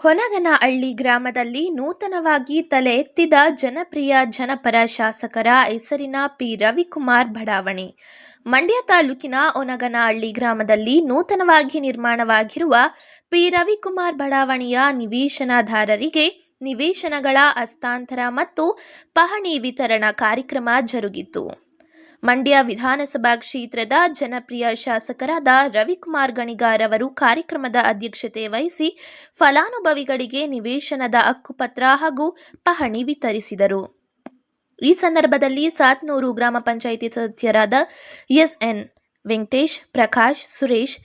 ಹೊನಗನಹಳ್ಳಿ ಗ್ರಾಮದಲ್ಲಿ ನೂತನವಾಗಿ ತಲೆ ಎತ್ತಿದ ಜನಪ್ರಿಯ ಜನಪರ ಶಾಸಕರ ಹೆಸರಿನ ಪಿ. ರವಿಕುಮಾರ್ ಬಡಾವಣೆ. ಮಂಡ್ಯ ತಾಲೂಕಿನ ಹೊನಗನಹಳ್ಳಿ ಗ್ರಾಮದಲ್ಲಿ ನೂತನವಾಗಿ ನಿರ್ಮಾಣವಾಗಿರುವ ಪಿ. ರವಿಕುಮಾರ್ ಬಡಾವಣೆಯ ನಿವೇಶನದಾರರಿಗೆ ನಿವೇಶನಗಳ ಹಸ್ತಾಂತರ ಮತ್ತು ಪಹಣಿ ವಿತರಣಾ ಕಾರ್ಯಕ್ರಮ ಜರುಗಿತು. ಮಂಡ್ಯ ವಿಧಾನಸಭಾ ಕ್ಷೇತ್ರದ ಜನಪ್ರಿಯ ಶಾಸಕರಾದ ರವಿಕುಮಾರ್ ಗಣಿಗಾರ್ ಅವರು ಕಾರ್ಯಕ್ರಮದ ಅಧ್ಯಕ್ಷತೆ ವಹಿಸಿ ಫಲಾನುಭವಿಗಳಿಗೆ ನಿವೇಶನದ ಹಕ್ಕುಪತ್ರ ಹಾಗೂ ಪಹಣಿ ವಿತರಿಸಿದರು. ಈ ಸಂದರ್ಭದಲ್ಲಿ ಸಾತ್ನೂರು ಗ್ರಾಮ ಪಂಚಾಯಿತಿ ಸದಸ್ಯರಾದ ಎಸ್ಎನ್ ವೆಂಕಟೇಶ್ ಪ್ರಕಾಶ್ ಸುರೇಶ್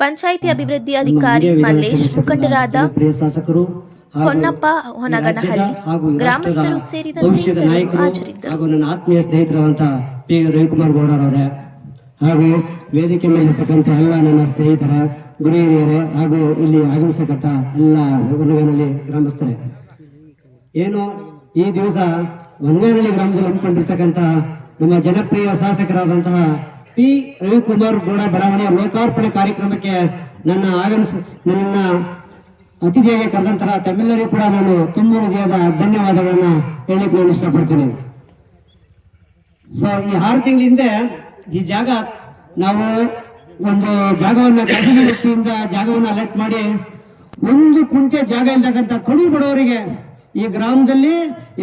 ಪಂಚಾಯಿತಿ ಅಭಿವೃದ್ಧಿ ಅಧಿಕಾರಿ ಮಲ್ಲೇಶ್ ಮುಖಂಡರಾದ ಪ್ರಿಯ ಶಾಸಕರು ಹಾಗೂ ಹೊನ್ನಪ್ಪ ಹೊನಗನಹಳ್ಳಿ ಗ್ರಾಮಸ್ಥರು ಸೇರಿದಂತೆ ಹಾಜರಿದ್ದರು. ಹಾಗೂ ನನ್ನ ಆತ್ಮೀಯ ಸ್ನೇಹಿತರಾದಂತ ಪಿ ರವಿಕುಮಾರ್ ಗೌಡರವರೇ ಹಾಗೂ ವೇದಿಕೆ ಮೇಲಿರ್ತಕ್ಕಂಥ ಎಲ್ಲ ನನ್ನ ಸ್ನೇಹಿತರ ಗುರು ಹಿರಿಯರೇ ಹಾಗೂ ಇಲ್ಲಿ ಆಗಮಿಸತಕ್ಕಂಥ ಎಲ್ಲ ಹೊನ್ನಗನಹಳ್ಳಿ ಗ್ರಾಮಸ್ಥರೇ. ಏನು ಈ ದಿವಸ ಹೊನ್ನಗನಹಳ್ಳಿ ಗ್ರಾಮದಲ್ಲಿ ಹಮ್ಮಿಕೊಂಡಿರ್ತಕ್ಕಂಥ ನಮ್ಮ ಜನಪ್ರಿಯ ಶಾಸಕರಾದಂತಹ ಪಿ ರವಿಕುಮಾರ್ ಗೌಡ ಬಡಾವಣೆಯ ಲೋಕಾರ್ಪಣೆ ಕಾರ್ಯಕ್ರಮಕ್ಕೆ ನನ್ನ ಆಗಮಿಸ ನನ್ನ ಅತಿಥಿಯಾಗಿ ಕರೆದಂತಹ ತಮ್ಮೆಲ್ಲರಿಗೂ ಕೂಡ ನಾನು ತುಂಬ ಹೃದಯದ ಧನ್ಯವಾದಗಳನ್ನ ಹೇಳಲಿಕ್ಕೆ ನಾನು ಇಷ್ಟಪಡ್ತೀನಿ. ಸೊ ಈ ಆರು ತಿಂಗಳ ಹಿಂದೆ ಈ ಜಾಗ, ನಾವು ಒಂದು ಜಾಗವನ್ನ ಖಾಸಗಿ ವ್ಯಕ್ತಿಯಿಂದ ಜಾಗವನ್ನು ಅಲೆಕ್ಟ್ ಮಾಡಿ ಒಂದು ಕುಂಟೆ ಜಾಗ ಇಲ್ತಕ್ಕಂಥ ಕಡು ಬಡವರಿಗೆ ಈ ಗ್ರಾಮದಲ್ಲಿ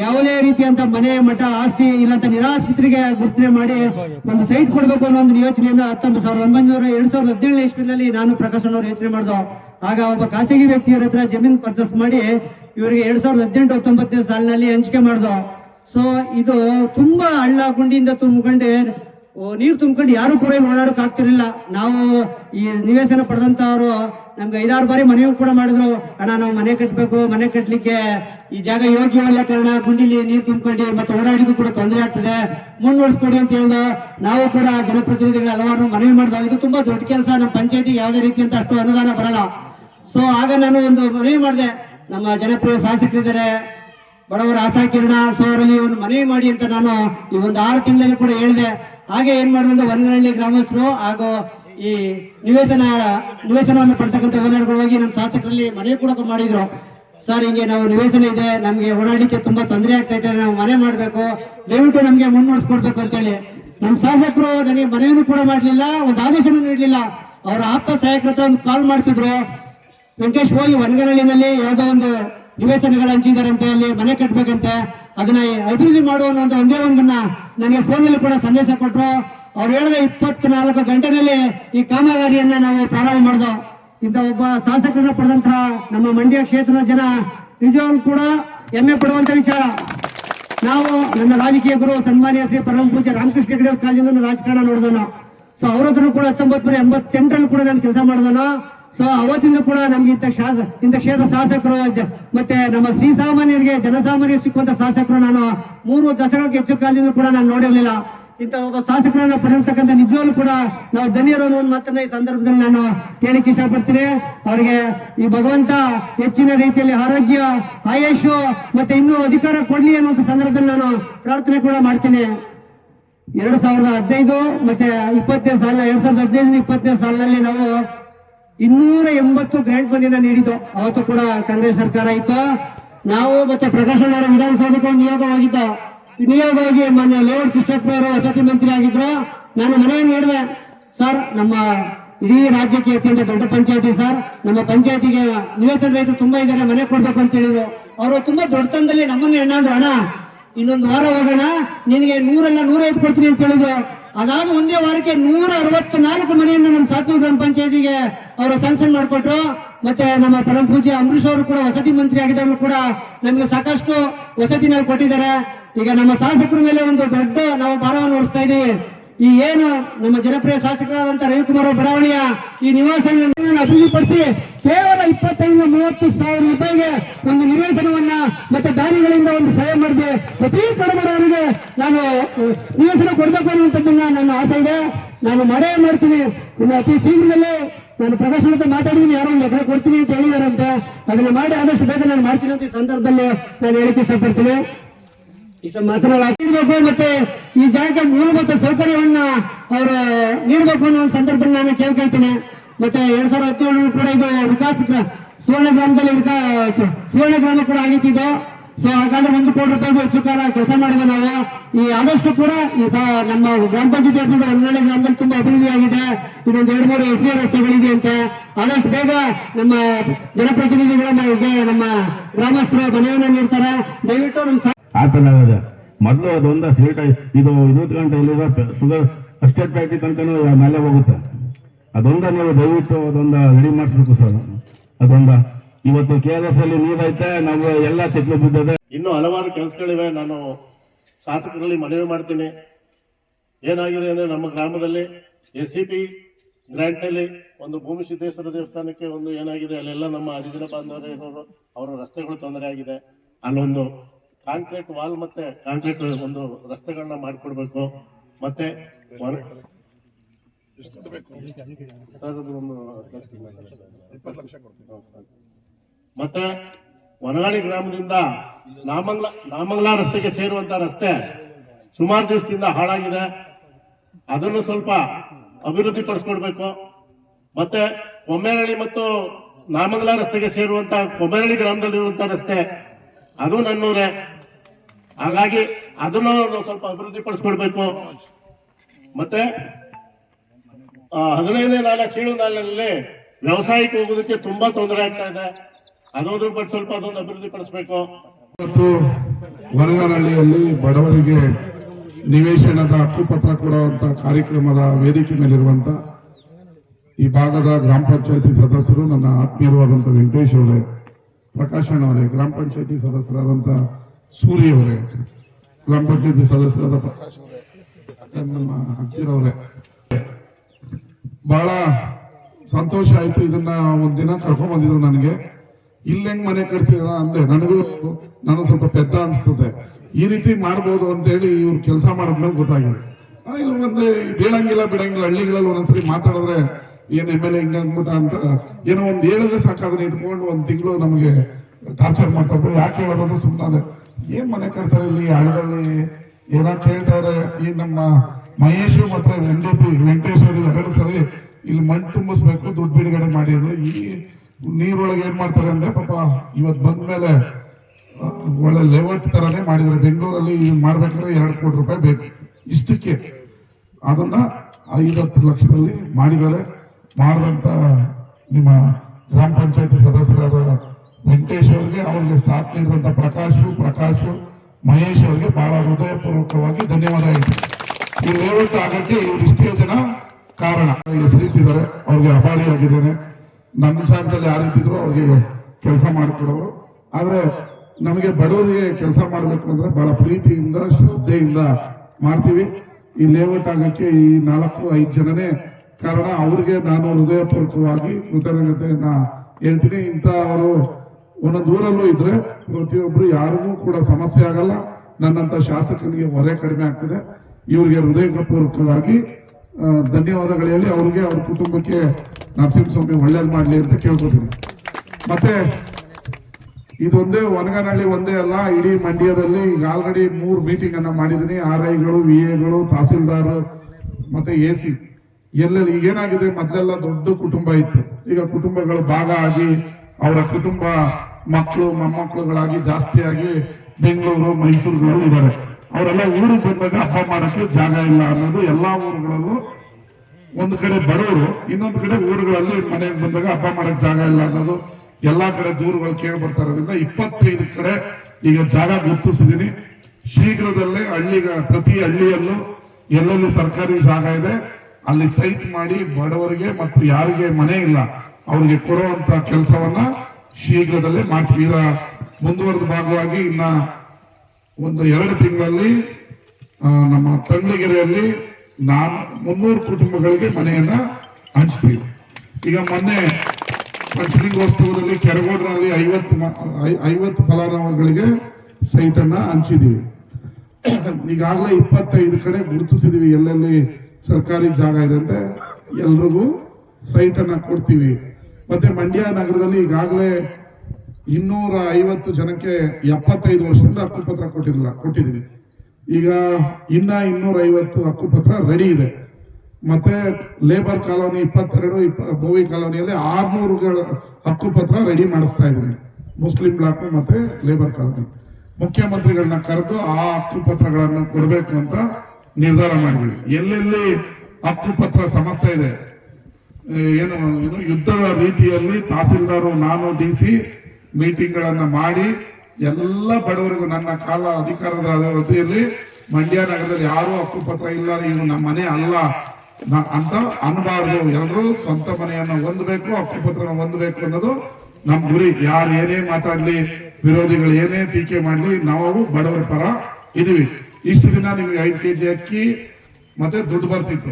ಯಾವುದೇ ರೀತಿಯಂತ ಮನೆ, ಮಠ, ಆಸ್ತಿ ಇಲ್ಲಂತ ನಿರಾಶ್ರಿತರಿಗೆ ಗುರುತನೆ ಮಾಡಿ ಒಂದು ಸೈಟ್ ಕೊಡಬೇಕು ಅನ್ನೋ ಒಂದು ಯೋಚನೆಯನ್ನ ಹತ್ತೊಂಬತ್ತು ಸಾವಿರದ ಒಂಬೈನೂರ ಎರಡ್ ಸಾವಿರದ ಹದಿನೇಳನೇ ಇಸ್ವಿನಲ್ಲಿ ನಾನು ಪ್ರಕಾಶ್ ಅವರು ಯೋಚನೆ ಮಾಡಿದ್ರು ಆಗ ಒಬ್ಬ ಖಾಸಗಿ ವ್ಯಕ್ತಿಯರ ಹತ್ರ ಜಮೀನ್ ಪರ್ಚೇಸ್ ಮಾಡಿ ಇವರಿಗೆ ಎರಡ್ ಸಾವಿರದ ಹದಿನೆಂಟು, ಹತ್ತೊಂಬತ್ತನೇ ಸಾಲಿನಲ್ಲಿ ಹಂಚಿಕೆ ಮಾಡಿದ್ರು ಸೊ ಇದು ತುಂಬಾ ಹಳ್ಳ ಗುಂಡಿಯಿಂದ ತುಂಬಿಕೊಂಡೆ. ನೀರು ತುಂಬಿಕೊಂಡು ಯಾರು ಕೂಡ ಓಡಾಡಕ್ ಆಗ್ತಿರ್ಲಿಲ್ಲ. ನಾವು ಈ ನಿವೇಶನ ಪಡೆದಂತವರು ನಮ್ಗೆ ಐದಾರು ಬಾರಿ ಮನೆಯೂ ಕೂಡ ಮಾಡಿದ್ರು. ಅಣ್ಣ, ನಾವು ಮನೆ ಕಟ್ಟಬೇಕು ಮನೆ ಕಟ್ಟಲಿಕ್ಕೆ ಈ ಜಾಗ ಯೋಗ್ಯವಲ್ಲ ಕಾರಣ, ಗುಂಡಿಲಿ ನೀರು ತುಂಬಿಕೊಂಡು ಮತ್ತೆ ಓಡಾಡಿಗೂ ಕೂಡ ತೊಂದರೆ ಆಗ್ತದೆ. ಮುಂದುವರ್ಸ್ಕೊಡಿ ಅಂತ ಹೇಳಿದ್ರು ನಾವು ಕೂಡ ಜನಪ್ರತಿನಿಧಿಗಳು ಹಲವಾರು ಮನವಿ ಮಾಡಿದ್ವು ಇದು ತುಂಬಾ ದೊಡ್ಡ ಕೆಲಸ. ನಮ್ಮ ಪಂಚಾಯತಿಗೆ ಯಾವುದೇ ರೀತಿ ಅಂತ ಅಷ್ಟು ಅನುದಾನ ಬರಲ್ಲ. ಸೊ ಆಗ ನಾನು ಒಂದು ಮನವಿ ಮಾಡಿದೆ. ನಮ್ಮ ಜನಪ್ರಿಯ ಶಾಸಕರಿದ್ದಾರೆ. ಬಡವರ ಆಶಾಕಿರಣ ಸೊ ಅವರಲ್ಲಿ ಒಂದು ಮನವಿ ಮಾಡಿ ಅಂತ ನಾನು ಈ ಒಂದು ಆರು ತಿಂಗಳಲ್ಲಿ ಕೂಡ ಹೇಳಿದೆ. ಹಾಗೆ ಏನ್ ಮಾಡಿದೆ ಅಂದ್ರೆ ವನಗನಹಳ್ಳಿ ಗ್ರಾಮಸ್ಥರು ಹಾಗೂ ಈ ನಿವೇಶನ, ನಿವೇಶನವನ್ನು ಪಡ್ತಕ್ಕಂಥ ಓನರ್ಗಳು ಹೋಗಿ ನಮ್ಮ ಶಾಸಕರಲ್ಲಿ ಮನವಿ ಕೂಡ ಮಾಡಿದ್ರು. ಸರ್ ಹಿಂಗೆ ನಾವು ನಿವೇಶನ ಇದೆ. ನಮ್ಗೆ ಓಡಾಡಲಿಕ್ಕೆ ತುಂಬಾ ತೊಂದರೆ ಆಗ್ತಾ ಇದೆ. ನಾವು ಮನೆ ಮಾಡ್ಬೇಕು. ದಯವಿಟ್ಟು ನಮ್ಗೆ ಮುನ್ನಡೆಸ್ಕೊಡ್ಬೇಕು ಅಂತೇಳಿ. ನಮ್ಮ ಶಾಸಕರು ನನಗೆ ಮನವಿನೂ ಕೂಡ ಮಾಡ್ಲಿಲ್ಲ, ಒಂದು ಆದೇಶನೂ ನೀಡಲಿಲ್ಲ. ಅವರ ಆಪ್ತ ಸಹಾಯಕರ ಒಂದು ಕಾಲ್ ಮಾಡಿಸಿದ್ರು. ವೆಂಕಟೇಶ್ ಹೋಗಿ ವನಗನಹಳ್ಳಿನಲ್ಲಿ ಯಾವುದೋ ಒಂದು ನಿವೇಶನಗಳು ಹಂಚಿದಾರಂತೆ, ಅಲ್ಲಿ ಮನೆ ಕಟ್ಟಬೇಕಂತೆ ಅದನ್ನ ಅಭಿವೃದ್ಧಿ ಮಾಡುವ ಅನ್ನೋ ಒಂದು ಒಂದೇ ಒಂದನ್ನ ನನಗೆ ಫೋನಲ್ಲಿ ಕೂಡ ಸಂದೇಶ ಕೊಟ್ಟರು ಅವ್ರು ಹೇಳಿದ ಇಪ್ಪತ್ನಾಲ್ಕು ಗಂಟೆನಲ್ಲಿ ಈ ಕಾಮಗಾರಿಯನ್ನ ನಾವು ಪ್ರಾರಂಭ ಮಾಡಿದ್ವು ಇಂಥ ಒಬ್ಬ ಶಾಸಕರನ್ನ ಪಡೆದಂತಹ ನಮ್ಮ ಮಂಡ್ಯ ಕ್ಷೇತ್ರದ ಜನ ನಿಜವಾಗ್ಲೂ ಕೂಡ ಹೆಮ್ಮೆ ಪಡುವಂತ ವಿಚಾರ. ನಾವು ನನ್ನ ರಾಜಕೀಯ ಗುರು, ಸನ್ಮಾನ್ಯ ಶ್ರೀ ಪರಮ ಪೂಜೆ ರಾಮಕೃಷ್ಣ ಹೆಗಡೆ ಕಾಲೇಜಿಂದ ರಾಜಕಾರಣ ನೋಡಿದನು ಸೊ ಅವ್ರ ಕೂಡ ಹತ್ತೊಂಬತ್ತು ನೂರ ಎಂಬತ್ತೆಂಟರಲ್ಲಿ ಕೂಡ ನಾನು ಕೆಲಸ ಮಾಡಿದನು ಸೊ ಅವತ್ತಿಂದ ಕೂಡ ನಮ್ಗೆ ಇಂಥ ಶಾಸ, ಇಂಥ ಕ್ಷೇತ್ರ ಶಾಸಕರು, ಮತ್ತೆ ನಮ್ಮ ಶ್ರೀಸಾಮಾನ್ಯರಿಗೆ ಜನಸಾಮಾನ್ಯರಿಗೆ ಸಿಕ್ಕುವಂತ ಶಾಸಕರು ನಾನು ಮೂರು ದಶಕಕ್ಕೆ ಹೆಚ್ಚು ಕಾಲದಿಂದ ಕೂಡ ನಾನು ನೋಡಿರ್ಲಿಲ್ಲ. ಇಂಥ ಒಬ್ಬ ಶಾಸಕರನ್ನ ಪಡೆದಿರ್ತಕ್ಕಂಥ ನಿಜವಾಗ್ಲೂ ಕೂಡ ನಾವು ಧನ್ಯರು ಅನ್ನೋ ಒಂದು ಮಾತನ್ನ ಈ ಸಂದರ್ಭದಲ್ಲಿ ನಾನು ಹೇಳಿಕ್ಕೆ ಇಷ್ಟಪಡ್ತೀನಿ. ಅವರಿಗೆ ಈ ಭಗವಂತ ಹೆಚ್ಚಿನ ರೀತಿಯಲ್ಲಿ ಆರೋಗ್ಯ ಆಯುಷು ಮತ್ತೆ ಇನ್ನೂ ಅಧಿಕಾರ ಕೊಡ್ಲಿ ಅನ್ನುವಂಥ ಸಂದರ್ಭದಲ್ಲಿ ನಾನು ಪ್ರಾರ್ಥನೆ ಕೂಡ ಮಾಡ್ತೀನಿ. ಎರಡು ಸಾವಿರದ ಹದಿನೈದು, ಮತ್ತೆ ಇಪ್ಪತ್ತನೇ ಸಾಲ, ಎರಡ್ ಸಾವಿರದ ಹದಿನೈದು ಇಪ್ಪತ್ತನೇ ಸಾಲಿನಲ್ಲಿ ನಾವು ಇನ್ನೂರ ಎಂಬತ್ತು ಗ್ರಾಂಟ್ ಮನಿನ ನೀಡಿದ್ದು. ಅವತ್ತು ಕೂಡ ಕಾಂಗ್ರೆಸ್ ಸರ್ಕಾರ ಇತ್ತು. ನಾವು ಮತ್ತೆ ಪ್ರಕಾಶ್ ಅವರ ವಿಧಾನಸೌಧಕ್ಕೆ ನಿಯೋಗವಾಗಿದ್ದ ನಿಯೋಗವಾಗಿ ಮೊನ್ನೆ ಲೇಔಟ್ ಕೃಷ್ಣಪ್ಪ ಅವರು ವಸತಿ ಮಂತ್ರಿ ಆಗಿದ್ರು. ನಾನು ಮನವಿ ಹೇಳಿದೆ ಸರ್, ನಮ್ಮ ಇಡೀ ರಾಜ್ಯಕ್ಕೆ ಅತ್ಯಂತ ದೊಡ್ಡ ಪಂಚಾಯತಿ ಸರ್. ನಮ್ಮ ಪಂಚಾಯತಿಗೆ ನಿವೇಶನ ರೈತರು ತುಂಬಾ ಇದ್ದಾರೆ, ಮನೆ ಕೊಡ್ಬೇಕು ಅಂತ ಹೇಳಿದ್ರು. ಅವರು ತುಂಬಾ ದೊಡ್ಡತನದಲ್ಲಿ ನಮ್ಮನ್ನ ಎಣ್ಣಾದ್ರು. ಅಣ್ಣ, ಇನ್ನೊಂದು ವಾರ ಹೋಗೋಣ. ನಿನಗೆ ನೂರಲ್ಲ ನೂರೈದು ಕೊಡ್ತೀನಿ ಅಂತ ಹೇಳಿದ್ರು. ಅದಾದ ಒಂದೇ ವಾರಕ್ಕೆ ನೂರ ಅರವತ್ನಾಲ್ಕು ಮನೆಯನ್ನು ನಮ್ಮ ಸಾತ್ನೂರು ಗ್ರಾಮ ಪಂಚಾಯತಿಗೆ ಅವರು ಸ್ಯಾಂಕ್ಷನ್ ಮಾಡಿಕೊಟ್ರು. ಮತ್ತೆ ನಮ್ಮ ಪರಮ ಪೂಜೆ ಅಂಬರೀಶ್ ಅವರು ಕೂಡ ವಸತಿ ಮಂತ್ರಿ ಆಗಿದ್ದಾಗಲೂ ಕೂಡ ನಮಗೆ ಸಾಕಷ್ಟು ವಸತಿನಲ್ಲಿ ಕೊಟ್ಟಿದ್ದಾರೆ. ಈಗ ನಮ್ಮ ಶಾಸಕರ ಮೇಲೆ ಒಂದು ದೊಡ್ಡ ನಾವು ಭಾರವನ್ನು ಹೊರಿಸ್ತಾ ಇದ್ದೀವಿ ಈ ಏನು ನಮ್ಮ ಜನಪ್ರಿಯ ಶಾಸಕರಾದಂತ ರವಿಕುಮಾರ್ ಬಡಾವಣೆಯ ಈ ನಿವಾಸ ಅಭಿವೃದ್ಧಿಪಡಿಸಿ ಕೇವಲ ಇಪ್ಪತ್ತೈದು ಮೂವತ್ತು ಸಾವಿರ ರೂಪಾಯಿಗೆ ಒಂದು ನಿವೇಶನವನ್ನ ಮತ್ತೆ ದಾನಿಗಳಿಂದ ಒಂದು ಸಹಾಯ ಮಾಡಿದೆ. ಪ್ರತಿ ಕಡಬಡವರಿಗೆ ನಾನು ನಿವೇಶನ ಕೊಡಬೇಕು ಅನ್ನುವಂಥದ್ದನ್ನ ನನ್ನ ಆಸೆ ಇದೆ. ನಾನು ಮಾಡೇ ಮಾಡ್ತೀನಿ. ಇನ್ನು ಅತಿ ಶೀಘ್ರದಲ್ಲೇ ನಾನು ಪ್ರದರ್ಶನದ ಹತ್ರ ಮಾತಾಡಿದ್ದೀನಿ ಯಾರೋ ಒಂದು ಎಕರೆ ಕೊಡ್ತೀನಿ ಅಂತ ಹೇಳಿದಾರಂತೆ. ಅದನ್ನ ಮಾಡಿ ಆದಷ್ಟು ಬೇಗ ನಾನು ಮಾಡ್ತೀನಿ ಈ ಸಂದರ್ಭದಲ್ಲಿ ನಾನು ಹೇಳಿಕ್ಕೆ ಇಷ್ಟಪಡ್ತೀನಿ ಇಷ್ಟು ಮಾತನಾಡಬೇಕು ಮತ್ತೆ ಈ ಜಾಗಕ್ಕೆ ಮೂಲಭೂತ ಸೌಕರ್ಯವನ್ನ ಅವರು ನೀಡಬೇಕು ಅನ್ನೋ ಒಂದು ಸಂದರ್ಭದಲ್ಲಿ ನಾನು ಕೇಳ್ಕೊಳ್ತೀನಿ. ಮತ್ತೆ ಎರಡ್ ಸಾವಿರದ ಹದಿನೇಳು ಕೂಡ ಇದು ವಿಕಾಸ ಸುವರ್ಣ ಗ್ರಾಮದಲ್ಲಿ ಸುವರ್ಣ ಗ್ರಾಮ ಕೂಡ ಆಗಿತ್ತಿದ್ದು ಸೊ ಹಾಗಾದ್ರೆ ಒಂದು ಕೋಟಿ ರೂಪಾಯಿ ಹೆಚ್ಚು ಕಾಲ ಕೆಲಸ ಮಾಡಿದೆ ನಾವು. ಈ ಆದಷ್ಟು ಕೂಡ ಈ ನಮ್ಮ ಗ್ರಾಮ ಪಂಚಾಯತಿ ಹೊನ್ನಳ್ಳಿ ಗ್ರಾಮದಲ್ಲಿ ತುಂಬಾ ಅಭಿವೃದ್ಧಿ ಆಗಿದೆ. ಇದೊಂದು ಎರಡು ಮೂರು ಎಸ್ ರಸ್ತೆಗಳಿದೆ ಅಂತ. ಆದಷ್ಟು ಬೇಗ ನಮ್ಮ ಜನಪ್ರತಿನಿಧಿಗಳು ನಮ್ಮ ಗ್ರಾಮಸ್ಥರು ಮನವಿಯನ್ನು ನೀಡ್ತಾರೆ. ದಯವಿಟ್ಟು ನಮ್ಮ ಆತನಾಗಿದೆ ಮೊದಲು ಅದೊಂದ ಸ್ವೀಟ್ ಇದು ಇದು ಗಂಟೆ ಇಲ್ಲಿರೋ ಶುಗರ್, ಅಷ್ಟೇ ಫ್ಯಾಕ್ಟ್ರಿ ತನಕನೂ ಮೇಲೆ ಹೋಗುತ್ತೆ. ಅದೊಂದ ನೀವು ದಯವಿಟ್ಟು ಅದೊಂದ ರೆಡಿ ಮಾಡಿಸ್ಬೇಕು ಸರ್. ಅದೊಂದ ಇವತ್ತು ಕೆ ಆರ್ ಎಸ್ ಅಲ್ಲಿ ನೀರೈತೆ ನಾವು ಎಲ್ಲ ತೆಗ್ಲು ಬಿದ್ದದೆ. ಇನ್ನೂ ಹಲವಾರು ಕೆಲಸಗಳಿವೆ. ನಾನು ಶಾಸಕರಲ್ಲಿ ಮನವಿ ಮಾಡ್ತೀನಿ. ಏನಾಗಿದೆ ಅಂದರೆ ನಮ್ಮ ಗ್ರಾಮದಲ್ಲಿ ಎಸ್ ಸಿ ಪಿ ಗ್ರಾಂಟಲ್ಲಿ ಒಂದು ಭೂಮಿ ಸಿದ್ದೇಶ್ವರ ದೇವಸ್ಥಾನಕ್ಕೆ ಒಂದು ಏನಾಗಿದೆ ಅಲ್ಲೆಲ್ಲ ನಮ್ಮ ಹರಿಜನ ಬಾಂಧವರು ಇರೋರು ಅವರ ರಸ್ತೆಗಳು ತೊಂದರೆ ಆಗಿದೆ. ಅಲ್ಲೊಂದು ಕಾಂಕ್ರೀಟ್ ವಾಲ್ ಮತ್ತೆ ಕಾಂಕ್ರೀಟ್ ಒಂದು ರಸ್ತೆಗಳನ್ನ ಮಾಡಿಕೊಡ್ಬೇಕು. ಮತ್ತೆ ಒಂದು ಮತ್ತೆ ಹೊರಗಾಡಿ ಗ್ರಾಮದಿಂದ ನಾಮಂಗ್ಲ ನಾಮಂಗ್ಲ ರಸ್ತೆಗೆ ಸೇರುವಂತ ರಸ್ತೆ ಸುಮಾರು ದಿವಸದಿಂದ ಹಾಳಾಗಿದೆ. ಅದನ್ನು ಸ್ವಲ್ಪ ಅಭಿವೃದ್ಧಿ ಪಡಿಸ್ಕೊಡ್ಬೇಕು. ಮತ್ತೆ ಕೊಮ್ಮೇರಳ್ಳಿ ಮತ್ತು ನಾಮಂಗ್ಲ ರಸ್ತೆಗೆ ಸೇರುವಂತ ಕೊಮ್ಮೇರಳ್ಳಿ ಗ್ರಾಮದಲ್ಲಿರುವಂತ ರಸ್ತೆ, ಅದು ನನ್ನೂರೇ. ಹಾಗಾಗಿ ಅದನ್ನು ಸ್ವಲ್ಪ ಅಭಿವೃದ್ಧಿ ಪಡಿಸ್ಕೊಡ್ಬೇಕು. ಮತ್ತೆ ಹದಿನೈದನೇ ನಾಲೆ ಸೀಳು ನಾಲಿನಲ್ಲಿ ವ್ಯವಸಾಯಕ್ಕೆ ಹೋಗೋದಕ್ಕೆ ತುಂಬಾ ತೊಂದರೆ ಆಗ್ತಾ ಇದೆ. ಅದೊಂದ್ರ ಬಟ್ ಸ್ವಲ್ಪ ಅದೊಂದು ಅಭಿವೃದ್ಧಿ ಪಡಿಸ್ಬೇಕು. ಇವತ್ತು ವನಗಾನಹಳ್ಳಿಯಲ್ಲಿ ಬಡವರಿಗೆ ನಿವೇಶನದ ಹಕ್ಕುಪತ್ರ ಕೊಡುವಂತ ಕಾರ್ಯಕ್ರಮದ ವೇದಿಕೆ ಮೇಲಿರುವಂತ ಈ ಭಾಗದ ಗ್ರಾಮ ಪಂಚಾಯತಿ ಸದಸ್ಯರು ನನ್ನ ಆತ್ಮೀಯರಾದಂಥ ವೆಂಕಟೇಶ್ ಅವರೇ, ಪ್ರಕಾಶ್ ಗ್ರಾಮ ಪಂಚಾಯತಿ ಸದಸ್ಯರಾದಂಥ ಸೂರ್ಯ ಅವರೇ, ಗ್ರಾಮ ಪಂಚಾಯತಿ ಸದಸ್ಯರಾದ ಪ್ರಕಾಶ್ ಅವರೇ ಮತ್ತೆ ನಮ್ಮ ಹತ್ತಿರವರೇ ಬಹಳ ಸಂತೋಷ ಆಯಿತು ಇದನ್ನ ಒಂದಿನ ಕರ್ಕೊಂಡ್ ಬಂದಿದ್ರು ನನಗೆ. ಇಲ್ಲಿ ಹೆಂಗ್ ಮನೆ ಕಟ್ತೀರ ಅಂದೆ ನನಗೂ ನಾನು ಸ್ವಲ್ಪ ಪೆದ್ದ ಅನ್ಸ್ತದೆ. ಈ ರೀತಿ ಮಾಡ್ಬೋದು ಅಂತ ಹೇಳಿ ಇವ್ರು ಕೆಲಸ ಮಾಡಿದ್ಮೇಲೆ ಗೊತ್ತಾಗಿದೆ. ಇಲ್ಲಿ ಒಂದು ಬೀಳಂಗಿಲ್ಲ ಬಿಡಂಗಿಲ್ಲ, ಹಳ್ಳಿಗಳಲ್ಲಿ ಒಂದೊಂದ್ಸರಿ ಮಾತಾಡಿದ್ರೆ ಏನ್ ಎಂ ಎಲ್ ಎ ಹಿಂಗಂದ್ಬಿಟ್ಟ ಅಂತ ಏನೋ ಒಂದ್ ಹೇಳಿದ್ರೆ ಸಾಕಾದ್ರೆ ಇಟ್ಕೊಂಡು ಒಂದ್ ತಿಂಗಳು ನಮಗೆ ಟಾರ್ಚರ್ ಮಾಡ್ತಾರೆ. ಯಾಕೆ ಹೇಳೋದು ಸುಮ್ಮನೆ ಏನ್ ಮನೆ ಕಟ್ತಾರೆ ಇಲ್ಲಿ ಹಳ್ಳದಲ್ಲಿ? ಏನೋ ಕೇಳ್ತಾರೆ ಈ ನಮ್ಮ ಮಹೇಶ್ ಮತ್ತೆ ಎನ್ ಡಿ ಪಿ ವೆಂಕಟೇಶ್ವರ ಸರಿ. ಇಲ್ಲಿ ಮಣ್ಣು ತುಂಬಿಸ್ಬೇಕು, ದುಡ್ಡು ಬಿಡುಗಡೆ ಮಾಡಿದ್ರು. ಈ ನೀರೊಳಗೆ ಏನ್ ಮಾಡ್ತಾರೆ ಅಂದ್ರೆ ಪಾಪ ಇವತ್ತು ಬಂದ ಮೇಲೆ ಒಳ್ಳೆ ಲೇಔಟ್ ತರನೇ ಮಾಡಿದ್ದಾರೆ. ಬೆಂಗಳೂರಲ್ಲಿ ಮಾಡ್ಬೇಕಾದ್ರೆ ಎರಡು ಕೋಟಿ ರೂಪಾಯಿ ಬೇಕು. ಇಷ್ಟಕ್ಕೆ ಅದನ್ನ ಐವತ್ತು ಲಕ್ಷದಲ್ಲಿ ಮಾಡಿದ್ದಾರೆ. ಮಾಡಿದಂತ ನಿಮ್ಮ ಗ್ರಾಮ ಪಂಚಾಯತಿ ಸದಸ್ಯರಾದ ವೆಂಕಟೇಶ್ ಅವರಿಗೆ ಅವರಿಗೆ ಸಾಥ್ ನೀಡಿದಂತ ಪ್ರಕಾಶ್ ಪ್ರಕಾಶ್ ಮಹೇಶ್ ಅವರಿಗೆ ಬಹಳ ಹೃದಯಪೂರ್ವಕವಾಗಿ ಧನ್ಯವಾದ ಹೇಳ್ತೀನಿ. ಈ ಲೇಔಟ್ ಆಗಕ್ಕೆ ಇವ್ರು ಇಷ್ಟೇ ಜನ ಕಾರಣ. ಹೆಸರಿಟ್ಟಿದ್ದಾರೆ ಅವ್ರಿಗೆ ಅಭಾರಿಯಾಗಿದ್ದೇನೆ. ನನ್ನ ಜಾಗದಲ್ಲಿ ಯಾರಿದ್ರು ಅವ್ರಿಗೆ ಕೆಲಸ ಮಾಡಿಕೊಡೋರು ಆದರೆ ನಮಗೆ ಬಡವರಿಗೆ ಕೆಲಸ ಮಾಡಬೇಕು ಅಂದ್ರೆ ಬಹಳ ಪ್ರೀತಿಯಿಂದ, ಶ್ರದ್ಧೆಯಿಂದ ಮಾಡ್ತೀವಿ. ಈ ಲೇಔಟ್ ಆಗಕ್ಕೆ ಈ ನಾಲ್ಕು, ಐದು ಜನನೇ ಕಾರಣ ಅವ್ರಿಗೆ ನಾನು ಹೃದಯಪೂರ್ವಕವಾಗಿ ಕೃತಜ್ಞತೆಯನ್ನ ಹೇಳ್ತೀನಿ. ಇಂಥವರು ಒಂದೊಂದು ಊರಲ್ಲೂ ಇದ್ರೆ ಪ್ರತಿಯೊಬ್ರು ಯಾರಿಗೂ ಕೂಡ ಸಮಸ್ಯೆ ಆಗಲ್ಲ. ನನ್ನಂತ ಶಾಸಕನಿಗೆ ಹೊರೆ ಕಡಿಮೆ ಆಗ್ತದೆ. ಇವರಿಗೆ ಹೃದಯಪೂರ್ವಕವಾಗಿ ಧನ್ಯವಾದಗಳು ಹೇಳಿ. ಅವ್ರಿಗೆ ಅವ್ರ ಕುಟುಂಬಕ್ಕೆ ನರಸಿಂಹಸ್ವಾಮಿ ಒಳ್ಳೇದು ಮಾಡಲಿ ಅಂತ ಕೇಳ್ಕೊತೀನಿ. ಮತ್ತೆ ಇದೊಂದೇ ಒನಗನಹಳ್ಳಿ ಒಂದೇ ಅಲ್ಲ, ಇಡೀ ಮಂಡ್ಯದಲ್ಲಿ ಈಗ ಆಲ್ರೆಡಿ ಮೂರು ಮೀಟಿಂಗ್ ಅನ್ನ ಮಾಡಿದ್ದೀನಿ ಆರ್ ಐಗಳು ವಿ ಎಗಳು ತಹಸೀಲ್ದಾರ್ ಮತ್ತೆ ಎ ಸಿ. ಎಲ್ಲೆಲ್ಲಿ ಈಗೇನಾಗಿದೆ ಮೊದಲೆಲ್ಲ ದೊಡ್ಡ ಕುಟುಂಬ ಇತ್ತು. ಈಗ ಕುಟುಂಬಗಳು ಭಾಗ ಆಗಿ ಅವರ ಕುಟುಂಬ ಮಕ್ಕಳು ಮೊಮ್ಮಕ್ಕಳುಗಳಾಗಿ ಜಾಸ್ತಿಯಾಗಿ ಬೆಂಗಳೂರು, ಮೈಸೂರುಗಳು ಇದ್ದಾರೆ ಅವರೆಲ್ಲ ಊರಿಗೆ ಬಂದಾಗ ಹಬ್ಬ ಮಾಡೋಕ್ಕೆ ಜಾಗ ಇಲ್ಲ ಅನ್ನೋದು ಎಲ್ಲಾ ಊರುಗಳಲ್ಲೂ ಒಂದು ಕಡೆ ಬಡವರು, ಇನ್ನೊಂದು ಕಡೆ ಊರುಗಳಲ್ಲಿ ಮನೆಗೆ ಬಂದಾಗ ಹಬ್ಬ ಮಾಡಕ್ ಜಾಗ ಇಲ್ಲ ಅನ್ನೋದು ಎಲ್ಲಾ ಕಡೆ ದೂರುಗಳು ಕೇಳಿ ಬರ್ತಾ ಇರೋದ್ರಿಂದ ಇಪ್ಪತ್ತೈದು ಕಡೆ ಈಗ ಜಾಗ ಗುರುತಿಸಿದೀನಿ ಶೀಘ್ರದಲ್ಲೇ ಹಳ್ಳಿ ಪ್ರತಿ ಹಳ್ಳಿಯಲ್ಲೂ ಎಲ್ಲೆಲ್ಲಿ ಸರ್ಕಾರಿ ಜಾಗ ಇದೆ, ಅಲ್ಲಿ ಸೈಟ್ ಮಾಡಿ ಬಡವರಿಗೆ ಮತ್ತು ಯಾರಿಗೆ ಮನೆ ಇಲ್ಲ, ಅವರಿಗೆ ಕೊಡುವಂತ ಕೆಲಸವನ್ನ ಶೀಘ್ರದಲ್ಲೇ ಮಾಡ್ತೀವಿ. ಇದರ ಮುಂದುವರೆದ ಭಾಗವಾಗಿ ಇನ್ನ ಒಂದು ಎರಡು ತಿಂಗಳಲ್ಲಿ ನಮ್ಮ ತಂಡಗೆರೆಯಲ್ಲಿ ನಾನು ಮುನ್ನೂರು ಕುಟುಂಬಗಳಿಗೆ ಮನೆಯನ್ನ ಹಂಚ್ತೀವಿ ಈಗ ಮೊನ್ನೆ ಪಂಚಲಿಂಗೋತ್ಸವದಲ್ಲಿ ಕೆರಗೋಡ್ರಲ್ಲಿ ಐವತ್ತು ಐವತ್ತು ಫಲಾನುಭವಿಗಳಿಗೆ ಸೈಟನ್ನ ಹಂಚಿದೀವಿ. ಈಗಾಗಲೇ ಇಪ್ಪತ್ತೈದು ಕಡೆ ಗುರುತಿಸಿದೀವಿ ಎಲ್ಲೆಲ್ಲಿ ಸರ್ಕಾರಿ ಜಾಗ ಇದೆ ಅಂತ. ಎಲ್ರಿಗೂ ಸೈಟ್ ಅನ್ನ ಕೊಡ್ತೀವಿ. ಮತ್ತೆ ಮಂಡ್ಯ ನಗರದಲ್ಲಿ ಈಗಾಗಲೇ ಇನ್ನೂರ ಐವತ್ತು ಜನಕ್ಕೆ ಎಪ್ಪತ್ತೈದು ವರ್ಷದಿಂದ ಹಕ್ಕುಪತ್ರ ಕೊಟ್ಟಿರಲಿಲ್ಲ ಕೊಟ್ಟಿದ್ದೀವಿ ಈಗ ಇನ್ನ ಇನ್ನೂರ ಐವತ್ತು ಹಕ್ಕುಪತ್ರ ರೆಡಿ ಇದೆ. ಮತ್ತೆ ಲೇಬರ್ ಕಾಲೋನಿ ಇಪ್ಪತ್ತೆರಡು, ಇಪ್ಪ ಬೋವಿ ಕಾಲೋನಿಯಲ್ಲಿ ಆರ್ನೂರುಗಳ ಹಕ್ಕುಪತ್ರ ರೆಡಿ ಮಾಡಿಸ್ತಾ ಇದ್ದೀನಿ. ಮುಸ್ಲಿಂ ಬ್ಲಾಕ್ ಮತ್ತೆ ಲೇಬರ್ ಕಾಲೋನಿ. ಮುಖ್ಯಮಂತ್ರಿಗಳನ್ನ ಕರೆದು ಆ ಹಕ್ಕುಪತ್ರಗಳನ್ನು ಕೊಡಬೇಕು ಅಂತ ನಿರ್ಧಾರ ಮಾಡಿದ್ವಿ ಎಲ್ಲೆಲ್ಲಿ ಹಕ್ಕುಪತ್ರ ಸಮಸ್ಯೆ ಇದೆ ಏನು ಏನು, ಯುದ್ಧದ ರೀತಿಯಲ್ಲಿ ತಹಸೀಲ್ದಾರು, ನಾನು, ಡಿ ಸಿ ಮೀಟಿಂಗ್ಗಳನ್ನು ಮಾಡಿ ಎಲ್ಲ ಬಡವರಿಗೂ ನನ್ನ ಕಾಲ ಅಧಿಕಾರದ ಅವಧಿಯಲ್ಲಿ ಮಂಡ್ಯ ನಗರದಲ್ಲಿ ಯಾರು ಹಕ್ಕುಪತ್ರ ಇಲ್ಲ ಇವು ನಮ್ಮ ಮನೆ ಅಲ್ಲ ಅಂತ ಅನ್ಬಾರ್ದು. ಎಲ್ಲರೂ ಸ್ವಂತ ಮನೆಯನ್ನ ಹೊಂದಬೇಕು ಹಕ್ಕುಪತ್ರನ ಹೊಂದಬೇಕು ಅನ್ನೋದು ನಮ್ಮ ಗುರಿ. ಯಾರು ಏನೇ ಮಾತಾಡ್ಲಿ, ವಿರೋಧಿಗಳು ಏನೇ ಟೀಕೆ ಮಾಡಲಿ, ನಾವು ಬಡವರ ಪರ ಇದೀವಿ. ಇಷ್ಟು ದಿನ ನಿಮ್ಗೆ ಐದು ಕೆ ಜಿ ಅಕ್ಕಿ ಮತ್ತೆ ದುಡ್ಡು ಬರ್ತಿತ್ತು.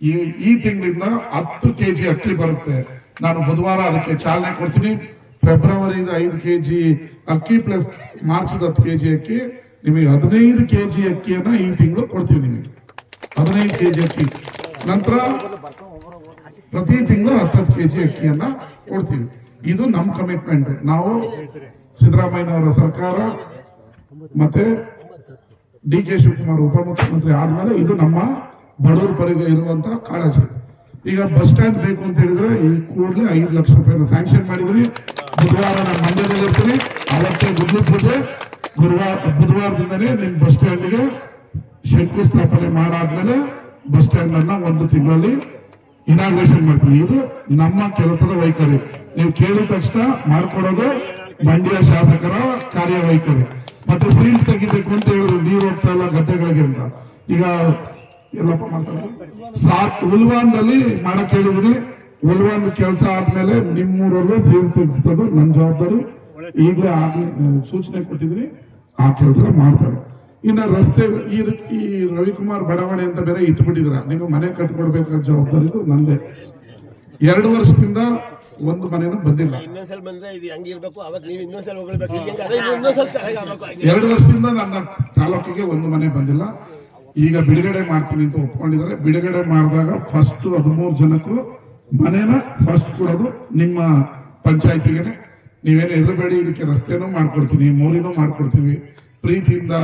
ಈ ಈ ತಿಂಗಳಿಂದ ಹತ್ತು ಕೆ ಜಿ ಅಕ್ಕಿ ಬರುತ್ತೆ. ನಾನು ಬುಧವಾರ ಅದಕ್ಕೆ ಚಾಲನೆ ಕೊಡ್ತೀನಿ. ಫೆಬ್ರವರಿಯಿಂದ ಐದು ಕೆಜಿ ಅಕ್ಕಿ ಪ್ಲಸ್ ಮಾರ್ಚ್ ಹತ್ತು ಕೆಜಿ ಅಕ್ಕಿ, ನಿಮಗೆ ಹದಿನೈದು ಕೆಜಿ ಅಕ್ಕಿಯನ್ನ ಈ ತಿಂಗಳು ಕೊಡ್ತೀವಿ ನಿಮಗೆ. ಹದಿನೈದು ಕೆಜಿ ಅಕ್ಕಿ. ನಂತರ ಪ್ರತಿ ತಿಂಗಳು ಹತ್ತತ್ತು ಕೆಜಿ ಅಕ್ಕಿಯನ್ನ ಕೊಡ್ತೀವಿ. ಇದು ನಮ್ಮ ಕಮಿಟ್ಮೆಂಟ್ ನಾವು ಸಿದ್ದರಾಮಯ್ಯನವರ ಸರ್ಕಾರ ಮತ್ತೆ ಡಿ ಕೆ ಶಿವಕುಮಾರ್ ಉಪಮುಖ್ಯಮಂತ್ರಿ ಆದ್ಮೇಲೆ ಇದು ನಮ್ಮ ಬಡವರ ಪರಿಗ ಇರುವಂತಹ ಕಾಳಜಿ. ಈಗ ಬಸ್ ಸ್ಟ್ಯಾಂಡ್ ಬೇಕು ಅಂತ ಹೇಳಿದ್ರೆ ಈ ಕೂಡಲೇ ಐದು ಲಕ್ಷ ರೂಪಾಯಿನ ಸ್ಯಾಂಕ್ಷನ್ ಮಾಡಿದ್ವಿ ಬುಧವಾರ ನಾನು ಮಂಡ್ಯದಲ್ಲಿ ಇರ್ತೀನಿ. ಅವತ್ತೇ ಗುಡ್ಲು ಪೂಜೆ. ಗುರುವಾರ ಬುಧವಾರದಿಂದನೇ ನಿಮ್ಮ ಬಸ್ ಸ್ಟ್ಯಾಂಡಿಗೆ ಶಂಕುಸ್ಥಾಪನೆ ಮಾಡಾದ್ಮೇಲೆ ಬಸ್ ಸ್ಟ್ಯಾಂಡ್ ಒಂದು ತಿಂಗಳಲ್ಲಿ ಇನಾಗ್ರೇಷನ್ ಮಾಡ್ತೀವಿ. ಇದು ನಮ್ಮ ಕೆಲಸದ ವೈಖರಿ. ನೀವು ಕೇಳಿದ ತಕ್ಷಣ ಮಾಡ್ಕೊಡೋದು ಮಂಡ್ಯ ಶಾಸಕರ ಕಾರ್ಯವೈಖರಿ. ಮತ್ತೆ ಸೀಲ್ ತೆಗಿಬೇಕು ಅಂತ ಹೇಳಿದ್ರು. ನೀರು ಹೋಗ್ತಾ ಇಲ್ಲ ಗದ್ದೆಗಳಿಗೆ ಅಂತ. ಈಗ ಎಲ್ಲಪ್ಪ ಮಾಡ್ತಾರೆ? ಸಾತ್ ಉಲ್ವಾನ್ದಲ್ಲಿ ಮಾಡಕ್ಕೆ ಹೇಳಿದ್ರಿ ಉಲ್ವಾನ್ ಕೆಲಸ ಆದ್ಮೇಲೆ ನಿಮ್ಮೂರಲ್ಲೂ ಸೀಲ್ ತೆಗಿಸೋದು ನನ್ನ ಜವಾಬ್ದಾರಿ. ಈಗಲೇ ಸೂಚನೆ ಕೊಟ್ಟಿದ್ರಿ ಆ ಕೆಲಸ ಮಾಡ್ತಾರೆ. ಇನ್ನ ರಸ್ತೆ ಈ ಈ ರವಿಕುಮಾರ್ ಬಡಾವಣೆ ಅಂತ ಬೇರೆ ಇಟ್ಬಿಟ್ಟಿದ್ರ ನೀವು ಮನೆ ಕಟ್ಕೊಡ್ಬೇಕಾದ ಜವಾಬ್ದಾರಿ ಇದು ನಂದೇ. ಎರಡು ವರ್ಷದಿಂದ ಒಂದು ಮನೆನೂ ಬಂದಿಲ್ಲ. ಎರಡು ವರ್ಷದಿಂದ ನನ್ನ ತಾಲೂಕಿಗೆ ಒಂದು ಮನೆ ಬಂದಿಲ್ಲ. ಈಗ ಬಿಡುಗಡೆ ಮಾಡ್ತೀನಿ ಅಂತ ಒಪ್ಕೊಂಡಿದ್ದಾರೆ. ಬಿಡುಗಡೆ ಮಾಡಿದಾಗ ಫಸ್ಟ್ ಹದಿಮೂರು ಜನಕ್ಕೂ ಮನೇನ ಫಸ್ಟ್ ಕೊಡೋದು ನಿಮ್ಮ ಪಂಚಾಯತಿಗೆ ನೀವೇನು ಇರಬೇಡಿ ಇದಕ್ಕೆ ರಸ್ತೆನೂ ಮಾಡ್ಕೊಡ್ತೀನಿ, ಮೋರಿನೂ ಮಾಡ್ಕೊಡ್ತೀವಿ. ಪ್ರೀತಿಯಿಂದ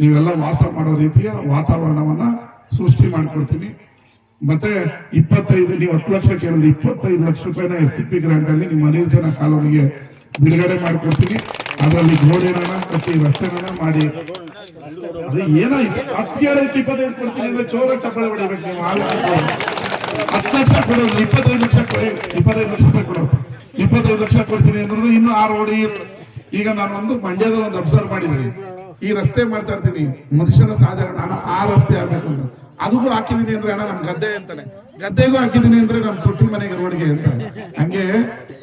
ನೀವೆಲ್ಲ ವಾಸ ಮಾಡೋ ರೀತಿಯ ವಾತಾವರಣವನ್ನ ಸೃಷ್ಟಿ ಮಾಡ್ಕೊಡ್ತೀನಿ. ಮತ್ತೆ ಇಪ್ಪತ್ತೈದು, ನೀವು ಹತ್ತು ಲಕ್ಷ ಕೇಳಿದ್ರೆ ಇಪ್ಪತ್ತೈದು ಲಕ್ಷ ರೂಪಾಯಿನ ಎಸ್ ಸಿ ಪಿ ಗ್ರಾಂಟ್ ಅಲ್ಲಿ ನಿಮ್ಮ ಜನ ಕಾಲೋನಿಗೆ ಬಿಡುಗಡೆ ಮಾಡ್ಕೊಡ್ತೀನಿ. ಅದರಲ್ಲಿ ಗೋಡೆನ ಕಟ್ಟಿ ರಸ್ತೆನ ಮಾಡಿ. ಅದು ಏನೋ ಹತ್ತು ಇಪ್ಪತ್ತೈದು ಕೊಡ್ತೀನಿ ಅಂದ್ರೆ ಚೋರ ಚಪ್ಪಳೆ ಹೊಡಿಬೇಕು ನೀವು. ಹತ್ತು ಲಕ್ಷ ಕೊಡೋದು ಇಪ್ಪತ್ತೈದು ಲಕ್ಷ ಕೊಡಿ ಇಪ್ಪತ್ತೈದು ಲಕ್ಷ ರೂಪಾಯಿ ಕೊಡೋದು ಇಪ್ಪತ್ತೈದು ಲಕ್ಷ ಕೊಡ್ತೀನಿ ಅಂದ್ರೂ ಇನ್ನೂ ಆರು ಓಡಿ ಈಗ ನಾನು ಒಂದು ಮಂಡ್ಯದಲ್ಲಿ ಒಂದು ಅಬ್ಸರ್ವ್ ಮಾಡಿದ್ದೀನಿ. ಈ ರಸ್ತೆ ಮಾಡ್ತಾ ಇರ್ತೀನಿ. ಮನುಷ್ಯನ ಸಾಧಾರಣ ಹಣ ಆ ರಸ್ತೆ ಆಗ್ಬೇಕು ಅಂತ. ಅದಕ್ಕೂ ಹಾಕಿದೀನಿ ಅಂದ್ರೆ ಅಣ್ಣ ನಮ್ ಗದ್ದೆ ಅಂತಾನೆ. ಗದ್ದೆಗೂ ಹಾಕಿದೀನಿ ಅಂದ್ರೆ ನಮ್ ತೊಟ್ಟಿ ಮನೆಗೆ ರೋಡ್ಗೆ ಅಂತಾನೆ. ಹಂಗೆ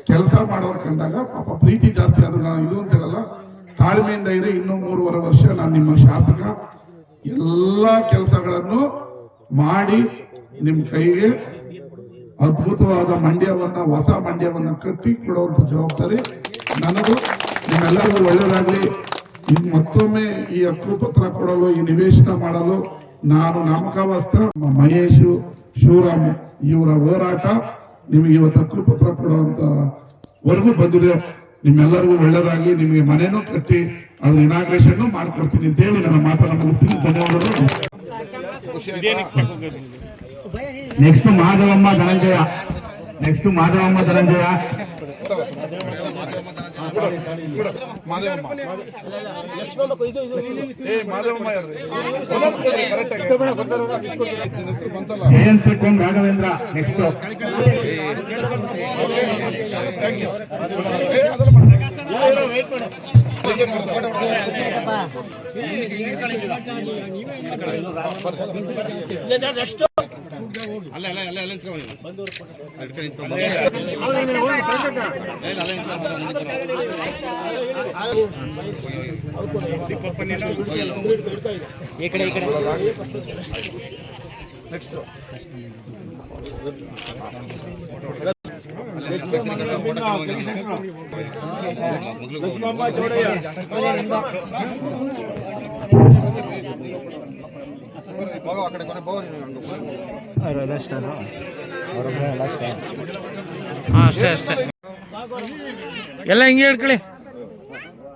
ಕೆಲಸ ಮಾಡೋರ್ ಅಂದಾಗ ಪಾಪ ಪ್ರೀತಿ ಜಾಸ್ತಿ ಅದು ನಾನು ಇದು ಅಂತ ಹೇಳಲ್ಲ. ತಾಳ್ಮೆಯಿಂದ ಇರಿ, ಇನ್ನೂ ಮೂರುವರೆ ವರ್ಷ ನಾನು ನಿಮ್ಮ ಶಾಸಕ. ಎಲ್ಲ ಕೆಲಸಗಳನ್ನು ಮಾಡಿ ನಿಮ್ ಕೈಗೆ ಅದ್ಭುತವಾದ ಮಂಡ್ಯವನ್ನ, ಹೊಸ ಮಂಡ್ಯವನ್ನ ಕಟ್ಟಿ ಕೊಡುವಂತ ಜವಾಬ್ದಾರಿ ನನಗೂ, ನಿಮ್ಮೆಲ್ಲರಿಗೂ ಒಳ್ಳೇದಾಗ್ಲಿ ಇನ್ ಮತ್ತೊಮ್ಮೆ ಈ ಹಕ್ಕುಪತ್ರ ಕೊಡಲು, ಈ ನಿವೇಶನ ಮಾಡಲು ನಾನು ನಾಮಕಾವಸ್ತ ಮಹೇಶು, ಶಿವರಾಮ್ ಇವರ ಹೋರಾಟ ನಿಮಗೆ ಇವತ್ತು ಹಕ್ಕುಪತ್ರ ಕೊಡುವಂತ ವರೆಗೂ ಬಂದಿದೆ. ನಿಮ್ಮೆಲ್ಲರಿಗೂ ಒಳ್ಳೆಯದಾಗಿ ನಿಮಗೆ ಮನೆನೂ ಕಟ್ಟಿ ಅದ್ರ ಇನಾಗ್ರೇಷನ್ ಮಾಡ್ಕೊಡ್ತೀನಿ ಅಂತ ಹೇಳಿ ನನ್ನ ಮಾತನ್ನ ಮುಗಿಸ್ತೀನಿ. ಧನ್ಯವಾದಗಳು. ನೆಕ್ಸ್ಟ್ ಮಾಧವಮ್ಮ ಧನಂಜಯ ನೆಕ್ಸ್ಟ್ ಮಾಧವಮ್ಮ ಧನಂಜಯ ಜಯಂತ್ ಕೊಂಡ್ ರಾಘವೇಂದ್ರ ನೆಕ್ಸ್ಟ್ ನೆಕ್ಸ್ಟ್ ಎಲ್ಲ ಹಿಂಗೆ ಹೇಳ್ಕೊಳ್ಳಿ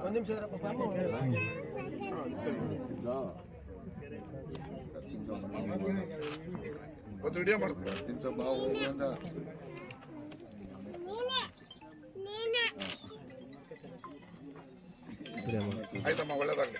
ಒಂದ್ ನಿಮಿಷ ಇರಪ್ಪ ಒಂದು ವಿಡಿಯೋ ಮಾಡ್ತೀನಿ ಆಯ್ತಮ್ಮ ಒಳ್ಳೇದಾಗಲಿ.